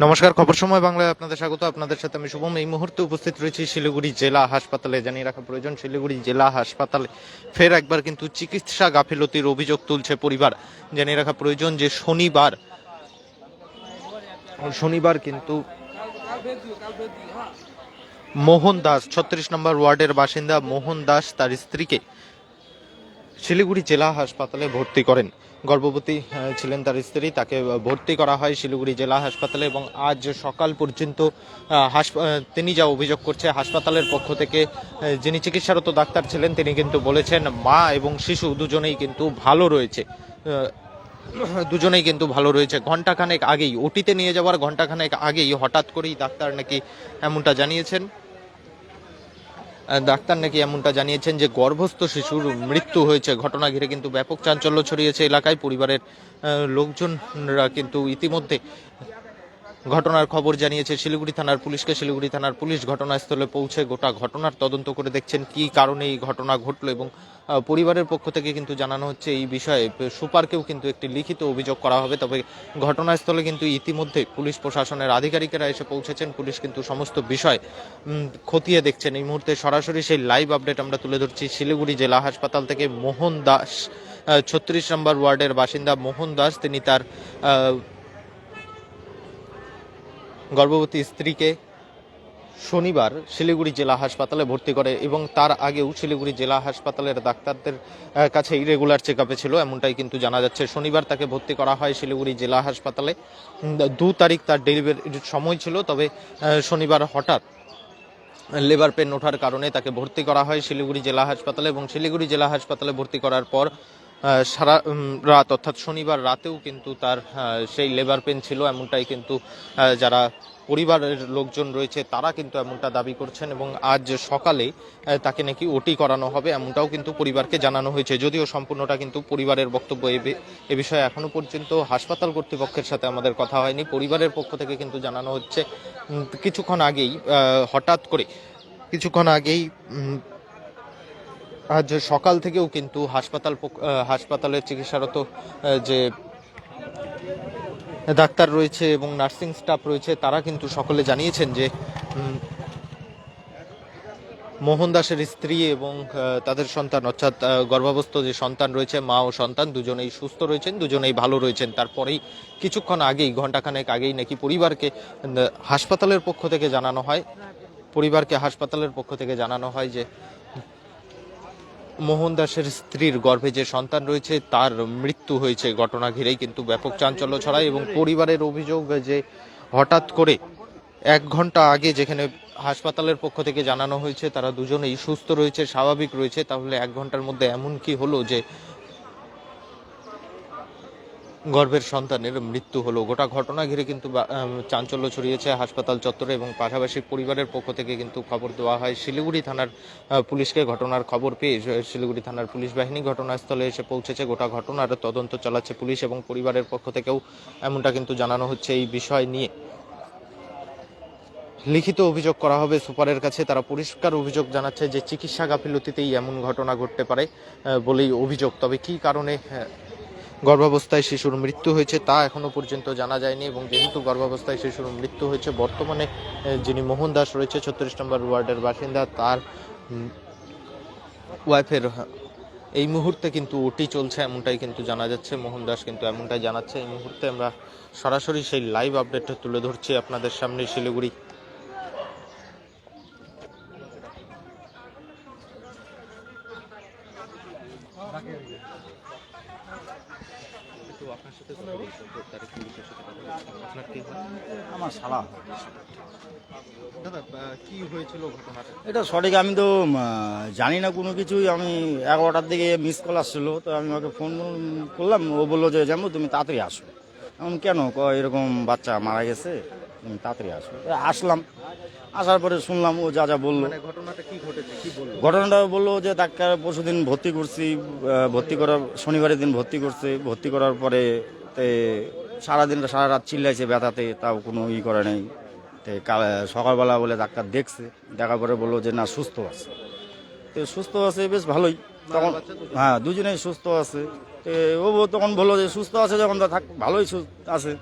নমস্কার, খবর সময় বাংলায় আপনাদের স্বাগত। আপনাদের সাথে আমি শুভম। এই মুহূর্তে উপস্থিত রয়েছি শিলিগুড়ি জেলা হাসপাতালে। জানিয়ে রাখা প্রয়োজন, শিলিগুড়ি জেলা হাসপাতালে ফের একবার কিন্তু চিকিৎসা গাফিলতির অভিযোগ তুলছে পরিবার। জানিয়ে রাখা প্রয়োজন যে শনিবার শনিবার কিন্তু মোহন দাস, ছত্রিশ নম্বর ওয়ার্ডের বাসিন্দা মোহন দাস, তার স্ত্রীকে শিলিগুড়ি জেলা হাসপাতালে ভর্তি করেন। গর্ভবতী ছিলেন তার স্ত্রী। তাকে ভর্তি করা হয় শিলিগুড়ি জেলা হাসপাতালে এবং আজ সকাল পর্যন্ত তিনি যা অভিযোগ করছে হাসপাতালের পক্ষ থেকে যিনি চিকিৎসারত ডাক্তার ছিলেন, তিনি কিন্তু বলেছেন মা এবং শিশু দুজনেই কিন্তু ভালো রয়েছে। দুজনেই কিন্তু ভালো রয়েছে। ঘন্টাখানেক আগেই, ওটিতে নিয়ে যাওয়ার ঘন্টাখানেক আগেই হঠাৎ করেই ডাক্তার নাকি এমনটা জানিয়েছেন। ডাক্তার নাকি এমনটা জানিয়েছেন যে গর্ভস্থ শিশুর মৃত্যু হয়েছে। ঘটনা ঘিরে কিন্তু ব্যাপক চাঞ্চল্য ছড়িয়েছে এলাকায়। পরিবারের লোকজনরা কিন্তু ইতিমধ্যে ঘটনার খবর জানিয়েছে শিলিগুড়ি থানার পুলিশকে। শিলিগুড়ি থানার পুলিশ ঘটনাস্থলে পৌঁছে গোটা ঘটনার তদন্ত করে দেখছেন কি কারণে এই ঘটনা ঘটলো এবং পরিবারের পক্ষ থেকে কিন্তু জানানো হচ্ছে এই বিষয়ে। সুপারকেও কিন্তু একটি লিখিত অভিযোগ করা হবে, তবে ঘটনাস্থলে কিন্তু ইতিমধ্যে পুলিশ প্রশাসনের আধিকারিকেরা এসে পৌঁছেছেন। পুলিশ কিন্তু সমস্ত বিষয় খতিয়ে দেখছেন। এই মুহূর্তে সরাসরি সেই লাইভ আপডেট আমরা তুলে ধরছি শিলিগুড়ি জেলা হাসপাতাল থেকে মোহন দাস ছত্রিশ নম্বর ওয়ার্ডের বাসিন্দা মোহন দাস। তিনি তার গর্ভবতী স্ত্রীকে শনিবার শিলিগুড়ি জেলা হাসপাতালে ভর্তি করে এবং তার আগেও শিলিগুড়ি জেলা হাসপাতালের ডাক্তারদের কাছে ইরেগুলার চেক আপে ছিল, এমনটাই কিন্তু জানা যাচ্ছে। শনিবার তাকে ভর্তি করা হয় শিলিগুড়ি জেলা হাসপাতালে। দু তারিখ তার ডেলিভারির সময় ছিল, তবে শনিবার হঠাৎ লেবার পেন ওঠার কারণে তাকে ভর্তি করা হয় শিলিগুড়ি জেলা হাসপাতালে এবং শিলিগুড়ি জেলা হাসপাতালে ভর্তি করার পর সারা রাত, অর্থাৎ শনিবার রাতেও কিন্তু তার সেই লেবার পেন ছিল, এমনটাই কিন্তু যারা পরিবারের লোকজন রয়েছে, তারা কিন্তু এমনটা দাবি করছেন এবং আজ সকালে তাকে নাকি ওটি করানো হবে, এমনটাও কিন্তু পরিবারকে জানানো হয়েছে। যদিও সম্পূর্ণটা কিন্তু পরিবারের বক্তব্য এ বিষয়ে এখনও পর্যন্ত হাসপাতাল কর্তৃপক্ষের সাথে আমাদের কথা হয়নি। পরিবারের পক্ষ থেকে কিন্তু জানানো হচ্ছে কিছুক্ষণ আগেই হঠাৎ করে, কিছুক্ষণ আগেই আজ সকাল থেকেও কিন্তু হাসপাতাল হাসপাতালের চিকিৎসারত যে ডাক্তার রয়েছে এবং নার্সিং স্টাফ রয়েছে, তারা কিন্তু সকলে জানিয়েছেন যে মোহন দাসের স্ত্রী এবং তাদের সন্তান, অর্থাৎ গর্ভাবস্থ যে সন্তান রয়েছে, মা ও সন্তান, দুজনেই সুস্থ রয়েছেন, দুজনেই ভালো রয়েছেন। তারপরেই কিছুক্ষণ আগেই ঘন্টাখানেক আগেই নাকি পরিবারকে হাসপাতালের পক্ষ থেকে জানানো হয়। পরিবারকে হাসপাতালের পক্ষ থেকে জানানো হয় যে মোহন দাসের স্ত্রীর গর্ভে যে সন্তান রয়েছে, তার মৃত্যু হয়েছে ঘটনা ঘিরেই। কিন্তু ব্যাপক চাঞ্চল্য ছড়ায় এবং পরিবারের অভিযোগ যে হঠাৎ করে এক ঘণ্টা আগে যেখানে হাসপাতালের পক্ষ থেকে জানানো হয়েছে, তারা দুজনেই সুস্থ রয়েছে, স্বাভাবিক রয়েছে, তাহলে এক ঘণ্টার মধ্যে এমন কি হলো যে গর্ভের সন্তানের মৃত্যু হলো। গোটা ঘটনা ঘিরে কিন্তু চাঞ্চল্য ছড়িয়েছে হাসপাতাল চত্বরে এবং পাশাপাশি পরিবারের পক্ষ থেকে কিন্তু খবর দেওয়া হয়। শিলিগুড়ি থানার পুলিশকে ঘটনার খবর পেয়ে শিলিগুড়ি থানার পুলিশ বাহিনী ঘটনাস্থলে এসে পৌঁছেছে। গোটা ঘটনার তদন্ত চালাচ্ছে পুলিশ এবং পরিবারের পক্ষ থেকেও এমনটা কিন্তু জানানো হচ্ছে এই বিষয় নিয়ে। লিখিত অভিযোগ করা হবে সুপারের কাছে। তারা পরিষ্কার অভিযোগ জানাচ্ছে যে চিকিৎসা গাফিলতিতেই এমন ঘটনা ঘটতে পারে বলেই অভিযোগ। তবে কি কারণে গর্ভাবস্থায় শিশুর মৃত্যু হয়েছে তা এখনও পর্যন্ত জানা যায়নি এবং যেহেতু গর্ভাবস্থায় শিশুর মৃত্যু হয়েছে, বর্তমানে যিনি মোহন দাস রয়েছে, ছত্রিশ নম্বর ওয়ার্ডের বাসিন্দা, তার ওয়াইফের এই মুহূর্তে কিন্তু ওটি চলছে, এমনটাই কিন্তু জানা যাচ্ছে, মোহন দাস কিন্তু এমনটাই জানাচ্ছে, এই মুহূর্তে আমরা সরাসরি সেই লাইভ আপডেটটা তুলে ধরছি আপনাদের সামনে শিলিগুড়ি। দাদা কি হয়েছিল ঘটনাটা? এটা সঠিক আমি তো জানি না কোনো কিছুই। আমি এগারোটার দিকে মিস কল আসছিল তো আমি ওকে ফোন করলাম। ও বলল যে জানব তুমি তাড়াতাড়ি আসো। এখন কেন? ক এরকম বাচ্চা মারা গেছে তুমি তাড়াতাড়ি আসো। আসলাম। আসার পরে শুনলাম ও যা যা বলল। মানে ঘটনাটা বলল? যে ডাক্তার পরশু দিন ভর্তি করছি ভর্তি করার শনিবারের দিন ভর্তি করছে। ভর্তি করার পরে সারাদিন সারা রাত চিল্লাইছে ব্যথাতে, তাও কোনো ই করে নাই। তে সকালবেলা বলে ডাক্তার দেখছে, দেখার পরে বলল যে না, সুস্থ আছে। তো সুস্থ আছে, বেশ ভালোই। তখন হ্যাঁ দুজনেই সুস্থ আছে। তো ও তখন বলল যে, সুস্থ আছে যখন তো থাক, ভালোই আছে।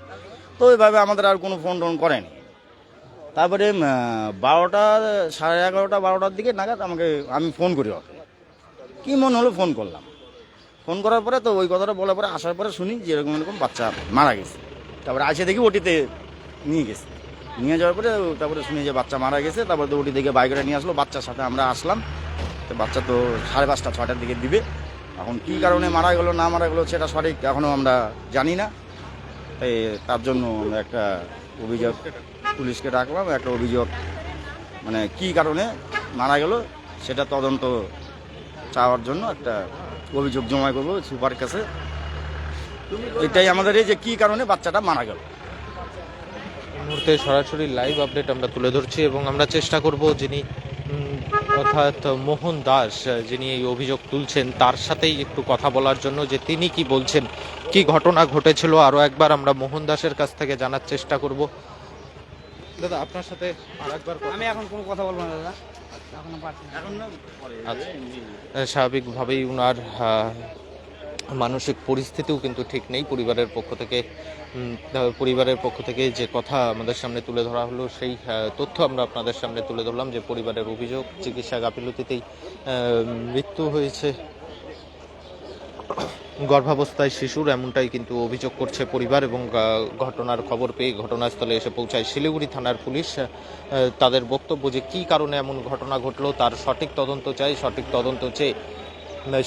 তো ওইভাবে আমাদের আর কোনো ফোন টোন করেনি। তারপরে বারোটা, সাড়ে এগারোটা, বারোটার দিকে নাগাদ আমাকে, আমি ফোন করি ওকে। কী মনে হলো, ফোন করলাম। ফোন করার পরে তো ওই কথাটা বলার পরে আসার পরে শুনি যে এরকম এরকম বাচ্চা মারা গেছে। তারপরে আসে দেখি ওটিতে নিয়ে গেছে। নিয়ে যাওয়ার পরে তারপরে শুনি যে বাচ্চা মারা গেছে, তারপরে তো ওটি থেকে বাইকটা নিয়ে আসলো, বাচ্চার সাথে আমরা আসলাম। তো বাচ্চা তো সাড়ে পাঁচটা ছটার দিকে দিবে। এখন কী কারণে মারা গেলো, না মারা গেলো সেটা সঠিক এখনও আমরা জানি না। তাই তার জন্য একটা অভিযোগ, পুলিশকে ডাকলাম, একটা অভিযোগ মানে কী কারণে মারা গেল সেটা তদন্ত চাওয়ার জন্য একটা অভিযোগ জমা করব সুপার কাছে। এটাই আমাদের এই যে কী কারণে বাচ্চাটা মারা গেল। মুহূর্তে সরাসরি লাইভ আপডেট আমরা তুলে ধরছি এবং আমরা চেষ্টা করব যিনি অর্থাৎ মোহন দাস যিনি এই অভিযোগ তুলছেন তার সাথেই একটু কথা বলার জন্য যে তিনি কি বলছেন কি ঘটনা ঘটেছিল আরও একবার আমরা মোহন দাসের কাছ থেকে জানার চেষ্টা করব। দাদা আপনার সাথে আরেকবার কথা- আমি এখন কোনো কথা বলব না দাদা। আচ্ছা। স্বাভাবিকভাবেই উনার মানসিক পরিস্থিতিও কিন্তু ঠিক নেই। পরিবারের পক্ষ থেকে পরিবারের পক্ষ থেকে যে কথা আমাদের সামনে তুলে ধরা হলো সেই তথ্য আমরা আপনাদের সামনে তুলে ধরলাম যে পরিবারের অভিযোগ চিকিৎসা গাফিলতিতেই মৃত্যু হয়েছে। গর্ভাবস্থায় শিশুর এমনটাই কিন্তু অভিযোগ করছে পরিবার এবং ঘটনার খবর পেয়ে ঘটনাস্থলে এসে পৌঁছায় শিলিগুড়ি থানার পুলিশ। তাদের বক্তব্য যে কী কারণে এমন ঘটনা ঘটলো তার সঠিক তদন্ত চাই, সঠিক তদন্ত চেয়ে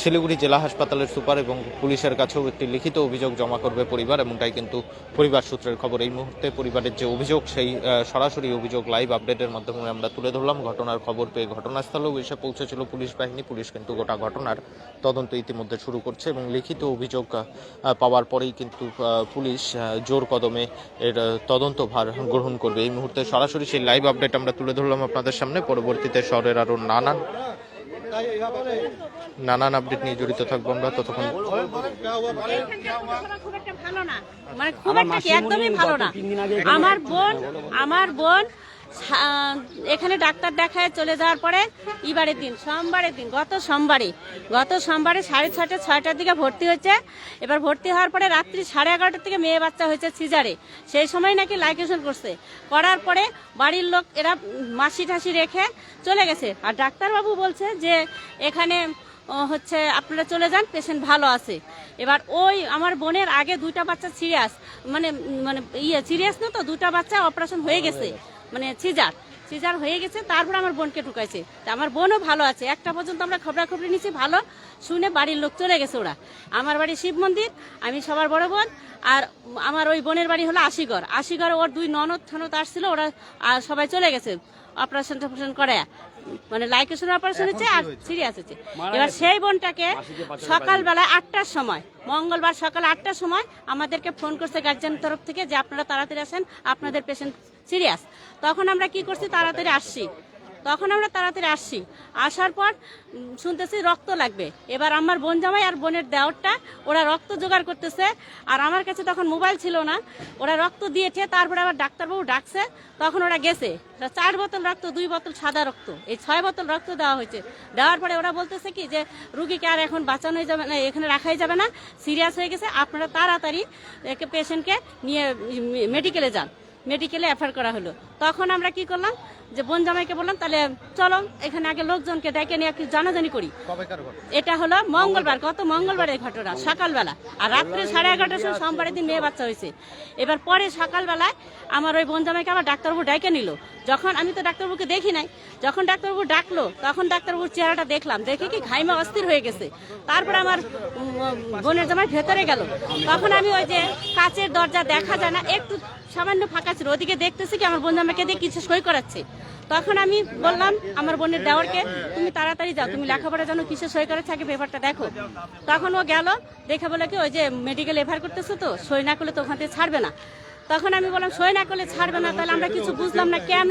শিলিগুড়ি জেলা হাসপাতালের সুপার এবং পুলিশের কাছেও একটি লিখিত অভিযোগ জমা করবে পরিবার এমনটাই কিন্তু পরিবার সূত্রের খবর। এই মুহূর্তে পরিবারের যে অভিযোগ সেই সরাসরি অভিযোগ লাইভ আপডেটের মাধ্যমে আমরা তুলে ধরলাম। ঘটনার খবর পেয়ে ঘটনাস্থলেও এসে পৌঁছেছিল পুলিশ বাহিনী। পুলিশ কিন্তু গোটা ঘটনার তদন্ত ইতিমধ্যে শুরু করছে এবং লিখিত অভিযোগ পাওয়ার পরেই কিন্তু পুলিশ জোর কদমে এর আহ, তদন্ত ভার গ্রহণ করবে। এই মুহূর্তে সরাসরি সেই লাইভ আপডেট আমরা তুলে ধরলাম আপনাদের সামনে। পরবর্তীতে শহরের আরও নানান নানান আপডেট নিয়ে জড়িত থাকব আমরা ততক্ষণ। মানে খুব একটা ভালো না আমার বোন আমার বোন এখানে ডাক্তার দেখায় চলে যাওয়ার পরে এবারের দিন, সোমবারের দিন, গত সোমবারে গত সোমবারে সাড়ে ছটা ছয়টার দিকে ভর্তি হয়েছে। এবার ভর্তি হওয়ার পরে রাত্রি সাড়ে এগারোটার থেকে মেয়ে বাচ্চা হয়েছে সিজারে। সেই সময় নাকি লাইকেশন করছে। করার পরে বাড়ির লোক এরা মাসি ঠাসি রেখে চলে গেছে। আর ডাক্তারবাবু বলছে যে এখানে হচ্ছে আপনারা চলে যান পেশেন্ট ভালো আছে। এবার ওই আমার বোনের আগে দুইটা বাচ্চা সিরিয়াস মানে মানে ইয়ে সিরিয়াস না তো দুটা বাচ্চা অপারেশন হয়ে গেছে। মানে সিজার। সিজার হয়ে গেছে তারপর আমার বোনকে ঢুকাইছে। তা আমার বোনও ভালো আছে। একটা পর্যন্ত আমরা খবরাখবরি নিচ্ছি ভালো। শুনে বাড়ির লোক চলে গেছে ওরা। আমার বাড়ি শিব মন্দির আমি সবার বড় বোন আর আমার ওই বোনের বাড়ি হলো আশিগড়। আশিগড় ওর দুই ননদ থানত আসছিল ওরা আর সবাই চলে গেছে। অপারেশন টপারেশন করে মানে লাইকেশন অপারেশন হচ্ছে আর সিরিয়াস হচ্ছে। এবার সেই বোনটাকে সকালবেলা আটটার সময় মঙ্গলবার সকাল আটটার সময় আমাদেরকে ফোন করছে গার্জেন তরফ থেকে যে আপনারা তাড়াতাড়ি আসেন আপনাদের পেশেন্ট সিরিয়াস। তখন আমরা কি করছি? তাড়াতাড়ি আসছি। তখন আমরা তাড়াতাড়ি আসছি। আসার পর শুনতেছি রক্ত লাগবে। এবার আমার বোন জামাই আর বোনের দেওয়ারটা ওরা রক্ত জোগাড় করতেছে। আর আমার কাছে তখন মোবাইল ছিল না। ওরা রক্ত দিয়েছে, তারপরে আবার ডাক্তারবাবু ডাকছে। তখন ওরা গেছে। চার বোতল রক্ত, দুই বোতল সাদা রক্ত। এই ছয় বোতল রক্ত দেওয়া হয়েছে। দেওয়ার পরে ওরা বলতেছে কি যে, রুগীকে আর এখন বাঁচানোই যাবে না, এখানে রাখাই যাবে না। সিরিয়াস হয়ে গেছে। আপনারা তাড়াতাড়ি পেশেন্টকে নিয়ে মেডিকেলে যান। মেডিকেলে অ্যাফার করা হলো। তখন আমরা কি করলাম? যে বোন জামাইকে বললাম তাহলে চলো এখানে আগে লোকজনকে ডেকে নিয়ে একটু জানাজানি করি। এটা হলো মঙ্গলবার গত মঙ্গলবারের ঘটনা সকালবেলা। আর রাত্রে সাড়ে এগারোটার সময় সোমবারের দিন মেয়ে বাচ্চা হয়েছে। এবার পরে সকালবেলায় আমার ওই বোন জামাইকে আবার ডাক্তারবাবু ডেকে নিল। যখন আমি তো ডাক্তারবাবুকে দেখি নাই যখন ডাক্তারবাবু ডাকলো তখন ডাক্তারবাবুর চেহারাটা দেখলাম দেখে কি ঘাইমা অস্থির হয়ে গেছে। তারপর আমার বোনের জামাই ভেতরে গেল। তখন আমি ওই যে কাচের দরজা দেখা যায় না একটু সামান্য ফাঁকা ছিল ওদিকে দেখতেছি কি আমার বোন জামাইকে দিয়ে কিছু সই করাচ্ছে। তখন আমি বললাম আমার বোনের দেওয়ারকে তুমি তাড়াতাড়ি যাও তুমি লেখাপড়া জানো কিসে সই করে থাকে পেপারটা দেখো। তখন ও গেল দেখে বলে কি ওই যে মেডিকেল এফার করতেছে তো সই না করলে তো ওখান থেকে ছাড়বে না। তখন আমি বললাম সই না করলে ছাড়বে না তাহলে আমরা কিছু বুঝলাম না কেন?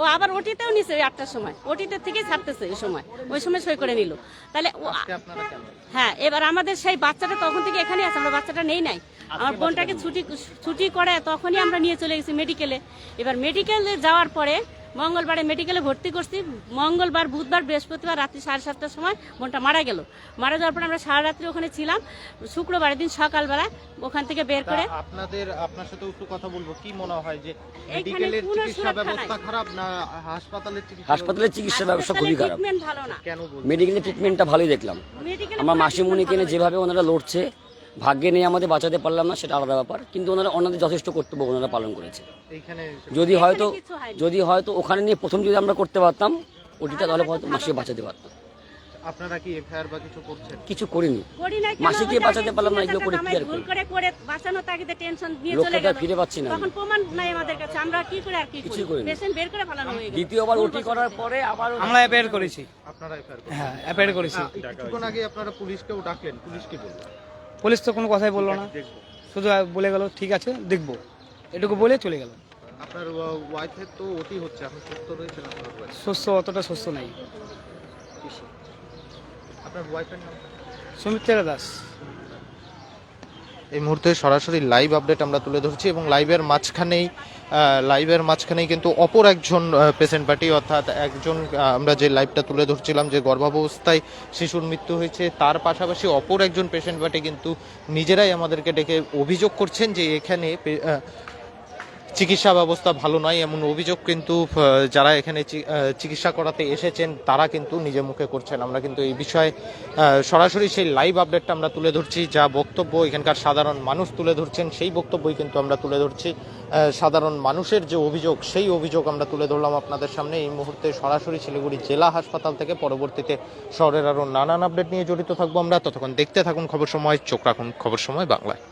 ও আবার ওটিতেও নিছে ওই আটটার সময়। ওটিতে থেকেই ছাড়তেছে ওই সময় ওই সময় সই করে নিল। তাহলে হ্যাঁ এবার আমাদের সেই বাচ্চাটা তখন থেকে এখানে আছে আমরা বাচ্চাটা নেই নাই। আমার বোনটাকে ছুটি ছুটি করে তখনই আমরা নিয়ে চলে গেছি মেডিকেলে এবার মেডিকেলে যাওয়ার পরে মঙ্গলবারে মেডিকেলে ভর্তি করছি। মঙ্গলবার বুধবার বৃহস্পতিবার রাত্রি সাড়ে সাতটার সময় বোনটা মারা গেল। মারা যাওয়ার পর আমরা সারা রাত্রি ওখানে ছিলাম। শুক্রবারের দিন সকালবেলা ওখান থেকে বের করে আপনাদের আপনার সাথে একটু কথা বলব। কি মনে হয় যে মেডিকেলের চিকিৎসা ব্যবস্থা খারাপ না হাসপাতালের চিকিৎসা হাসপাতালের চিকিৎসা ব্যবস্থা খুবই খারাপ। ট্রিটমেন্ট ভালো না। কেন বলছেন? মেডিকেলের ট্রিটমেন্টটা ভালোই দেখলাম। আমার মাসিমণিকে যেভাবে ওনারা লড়ছে ভাগ্যে নিয়ে আমাদের বাঁচাতে পারলাম না সেটা আলাদা ব্যাপার। কিন্তু ওনারা ওনাদের যথেষ্ট কর্তব্য ওনারা পালন করেছে। যদি হয়তো যদি হয়তো ওখানে নিয়ে প্রথম যদি আমরা করতে পারতাম ওটিটা তাহলে হয়তো মাসিকে বাঁচাতে পারতাম। আপনারা কি এফআইআর বা কিছু করছেন? কিছু করিনি। বাঁচাতে পারলাম না, এগুলো করে কি আর ভুল করে করে বাঁচানো তাকে টেনশন নিয়ে চলে গেল। ফিরে পাচ্ছি না। তখন প্রমাণ নাই আমাদের কাছে আমরা কি করে আর কি কিছুই করি? পেশেন্ট বের করে ফেলানো হয়ে গেল। দ্বিতীয়বার ওটি করার পরে আবার আমরা অ্যাপেয়ার করেছি। আপনারা এফআইআর হ্যাঁ অ্যাপেয়ার করেছি। কিছুক্ষণ আগে আপনারা পুলিশকেও ডাকলেন পুলিশ কি বলল পুলিশ তো কোনো কথাই বলল না। শুধু বলে গেল ঠিক আছে দেখব। এটুকু বলে চলে গেল। আপনার ওয়াইফের তো হচ্ছে আপনি সুস্থ রয়েছেন অতটা শস্য নাই। আপনার ওয়াইফের নাম? সুমিত্রা দাস। এই মুহূর্তে সরাসরি লাইভ আপডেট আমরা তুলে ধরছি এবং লাইভের মাঝখানেই লাইভের মাঝখানেই কিন্তু অপর একজন পেশেন্ট পার্টি অর্থাৎ একজন আমরা যে লাইভটা তুলে ধরছিলাম যে গর্ভাবস্থায় শিশুর মৃত্যু হয়েছে, তার পাশাপাশি অপর একজন পেশেন্ট পার্টি কিন্তু নিজেরাই আমাদেরকে ডেকে অভিযোগ করছেন যে এখানে চিকিৎসা ব্যবস্থা ভালো নয়, এমন অভিযোগ কিন্তু যারা এখানে চিকিৎসা করাতে এসেছেন, তারা কিন্তু নিজে মুখে করছেন। আমরা কিন্তু এই বিষয়ে সরাসরি সেই লাইভ আপডেটটা আমরা তুলে ধরছি, যা বক্তব্য এখানকার সাধারণ মানুষ তুলে ধরছেন, সেই বক্তব্যই কিন্তু আমরা তুলে ধরছি। সাধারণ মানুষের যে অভিযোগ, সেই অভিযোগ আমরা তুলে ধরলাম আপনাদের সামনে। এই মুহূর্তে সরাসরি শিলিগুড়ি জেলা হাসপাতাল থেকে পরবর্তীতে শহরের আরও নানান আপডেট নিয়ে জড়িত থাকব আমরা। ততক্ষণ দেখতে থাকুন খবর সময়, চোখ রাখুন খবর সময় বাংলায়।